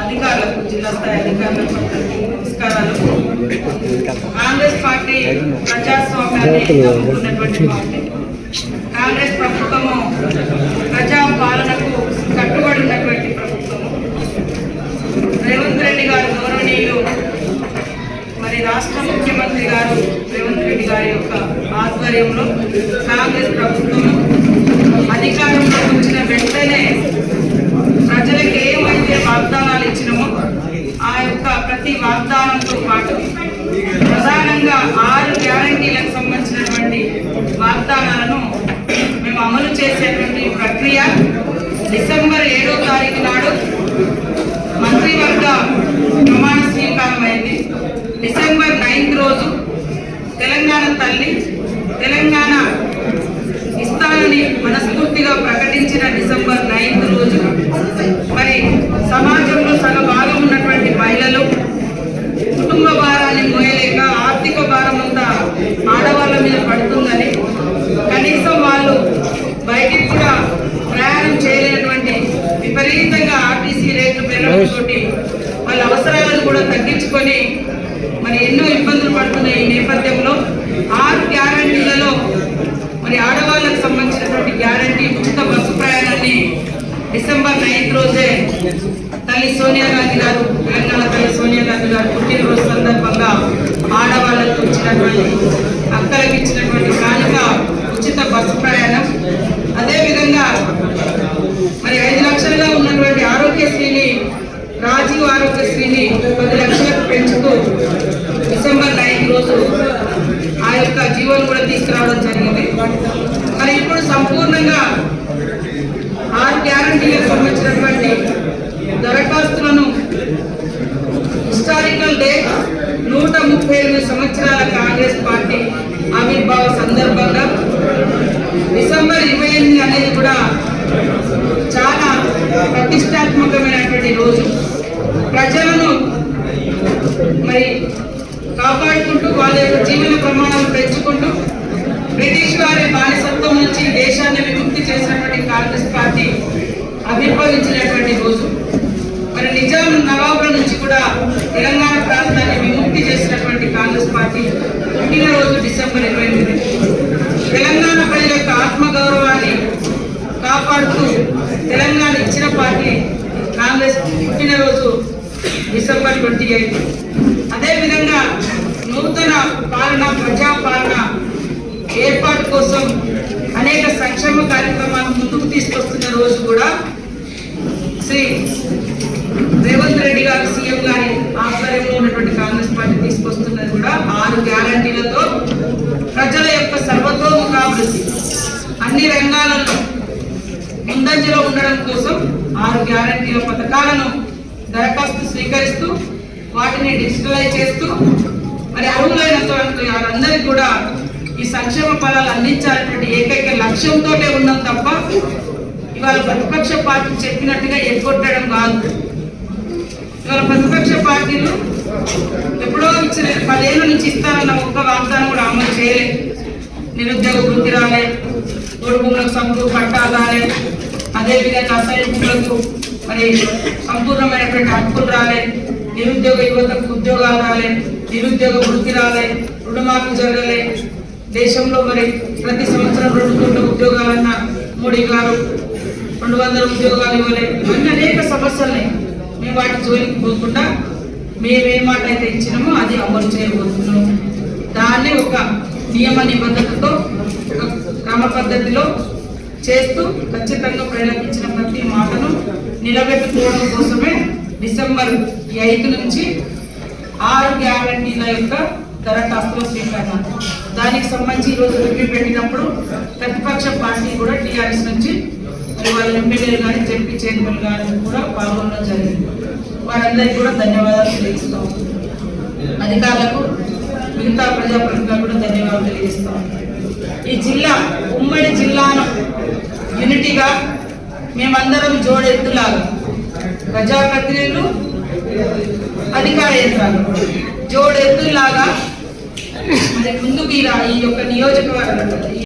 అధికారులకు జిల్లా స్థాయి అధికారులకు అందరికీ నమస్కారాలు కాంగ్రెస్ పార్టీ ప్రజాస్వామ్యాన్ని నమ్ముకున్నటువంటి పార్టీ. కాంగ్రెస్ ప్రభుత్వము ప్రజా పాలనకు కట్టుబడి ఉన్నటువంటి ప్రభుత్వము రేవంత్ రెడ్డి గారు గౌరవనీయులు మరి రాష్ట్ర ముఖ్యమంత్రి గారు రేవంత్ రెడ్డి గారి యొక్క ఆధ్వర్యంలో కాంగ్రెస్ ప్రభుత్వం అధికారంలోకి వచ్చిన వెంటనే ప్రజలకు ఏమైతే వాగ్దానాలు ఇచ్చినామో ఆ యొక్క ప్రతి వాగ్దానంతో పాటు ప్రధానంగా ఆరు గ్యారంటీలకు సంబంధించినటువంటి వాగ్దానాలను మేము అమలు చేసేటువంటి ప్రక్రియ డిసెంబర్ ఏడో తారీఖు నాడు మంత్రివర్గ ప్రమాణ స్వీకారం అయింది డిసెంబర్ నైన్త్ రోజు తెలంగాణ తల్లి తెలంగాణ ఇస్తానని మనస్ఫూర్తిగా ప్రకటించిన డిసెంబర్ నైన్త్ రోజు మరి సమాజంలో సగ భాగం ఉన్నటువంటి మహిళలు కుటుంబ భారాన్ని మోయలేక ఆర్థిక భారం అంతా ఆడవాళ్ళ మీద పడుతుందని కనీసం వాళ్ళు బయటికి కూడా ప్రయాణం చేయలేనటువంటి విపరీతంగా ఆర్టీసీ రేట్లు పెరగడంతోటి వాళ్ళ అవసరాలను కూడా తగ్గించుకొని మరి ఎన్నో ఇబ్బందులు పడుతున్న ఈ నేపథ్యంలో ఆరు గ్యారంటీలలో మరి ఆడవాళ్ళకు సంబంధించినటువంటి గ్యారంటీ ఉచిత బస్సు ప్రయాణాన్ని డిసెంబర్ నైన్త్ రోజే తల్లి సోనియా గాంధీ గారు తెలంగాణ తల్లి సోనియా గాంధీ గారు పుట్టినరోజు సందర్భంగా ఆడవాళ్ళకు ఇచ్చినటువంటి అక్కలకు ఇచ్చినటువంటి కానుక ఉచిత బస్సు ప్రయాణం. అదేవిధంగా మరి ఐదు లక్షలుగా ఉన్నటువంటి ఆరోగ్యశ్రీని రాజీవ్ ఆరోగ్యశ్రీని పది లక్షలకు పెంచుతూ డిసెంబర్ నైన్ రోజు ఆ యొక్క జీవోను కూడా తీసుకురావడం జరిగింది. మరి ఇప్పుడు సంపూర్ణంగా ఆరు గ్యారంటీలకు సంబంధించినటువంటి హిస్టారికల్ డే నూట ముప్పై ఎనిమిది సంవత్సరాల కాంగ్రెస్ పార్టీ ఆవిర్భావ సందర్భంగా డిసెంబర్ ఇరవై ఎనిమిది అనేది కూడా చాలా ప్రతిష్టాత్మకమైనటువంటి రోజు. ప్రజలను మరి కాపాడుకుంటూ వాళ్ళ యొక్క జీవన ప్రమాణాలు పెంచుకుంటూ బ్రిటిష్ వారి బానిసత్వం నుంచి దేశాన్ని విముక్తి చేసినటువంటి కాంగ్రెస్ పార్టీ ఆవిర్భవించినటువంటి రోజు మరి నిజాం నవాబుల నుంచి కూడా తెలంగాణ ప్రాంతాన్ని విముక్తి చేసినటువంటి కాంగ్రెస్ పార్టీ పుట్టినరోజు డిసెంబర్ ఇరవై ఎనిమిది తెలంగాణ ప్రజల యొక్క ఆత్మగౌరవాన్ని కాపాడుతూ తెలంగాణ ఇచ్చిన పార్టీ కాంగ్రెస్ పుట్టినరోజు డిసెంబర్ ట్వంటీ ఎయిట్ అదేవిధంగా నూతన పాలన ప్రజాపాలన ఏర్పాటు కోసం అనేక సంక్షేమ కార్యక్రమాలు ముందుకు తీసుకొస్తున్న రోజు కూడా శ్రీ రేవంత్ రెడ్డి గారు సీఎం గారి ఆధ్వర్యంలో ఉన్నటువంటి కాంగ్రెస్ పార్టీ తీసుకొస్తున్నది కూడా ఆరు గ్యారంటీలతో ప్రజల యొక్క సర్వతోముఖాభివృద్ధి. అన్ని రంగాలలో ముందంజలో ఉండడం కోసం ఆరు గ్యారంటీల పథకాలను దరఖాస్తు స్వీకరిస్తూ వాటిని డిజిటలైజ్ చేస్తూ మరి అర్హులైనటువంటి వారందరికీ కూడా ఈ సంక్షేమ ఫలాలు అందించాలన్నటువంటి ఏకైక లక్ష్యంతో ఉన్నాం తప్ప ఇవాళ ప్రతిపక్ష పార్టీ చెప్పినట్టుగా ఎగ్గొట్టడం కాదు. ఇవాళ ప్రతిపక్ష పార్టీలు ఎప్పుడో ఇచ్చిన పదేళ్ళ నుంచి ఇస్తానన్న ఒక్క వాగ్దానం కూడా అమలు చేయలేదు. నిరుద్యోగ వృత్తి రాలే తోడు భూములకు పట్టాలు రాలే అదేవిధంగా అసైన్ భూములకు మరి సంపూర్ణమైనటువంటి హక్కులు రాలే నిరుద్యోగ యువతకు ఉద్యోగాలు రాలే నిరుద్యోగ వృద్ధి రాలే రుణమాఫీ జరగలే. దేశంలో మరి ప్రతి సంవత్సరం రెండు కోట్ల ఉద్యోగాలన్న మోడీ గారు రెండు వందల ఉద్యోగాలు ఇవ్వలే. ఇవన్నీ అనేక సమస్యలున్నాయి మేము వాటి జోలికి పోకుండా మేము ఏ మాట అయితే ఇచ్చినామో అది అమలు చేయబోతున్నాం. దాన్ని ఒక నియమ నిబంధనతో ఒక క్రమ పద్ధతిలో చేస్తూ ఖచ్చితంగా ప్రేరేపించిన ప్రతి మాటను నిలబెట్టుకోవడం కోసమే డిసెంబర్ ఐదు నుంచి ఆరు గ్యారంటీల యొక్క దరఖాస్తుల స్వీకరణ. దానికి సంబంధించి ఈరోజు రివ్యూ పెట్టినప్పుడు ప్రతిపక్ష పార్టీ కూడా టీఆర్ఎస్ నుంచి వాళ్ళ ఎమ్మెల్యేలు కానీ జడ్పీ చైర్మన్ కానీ కూడా పాల్గొనడం జరిగింది. వారందరికీ కూడా ధన్యవాదాలు తెలియజేస్తాం. అధికారులకు మిగతా ప్రజాప్రతినిధులకు కూడా ధన్యవాదాలు తెలియజేస్తాం. ఈ జిల్లా ఉమ్మడి జిల్లాను యూనిటీగా మేమందరం జోడెత్తులాగా ప్రజాప్రతినిధులు అధికార యంత్రాలు జోడెత్తులాగా మరి ముందుకు ఈ ఈ యొక్క నియోజకవర్గం.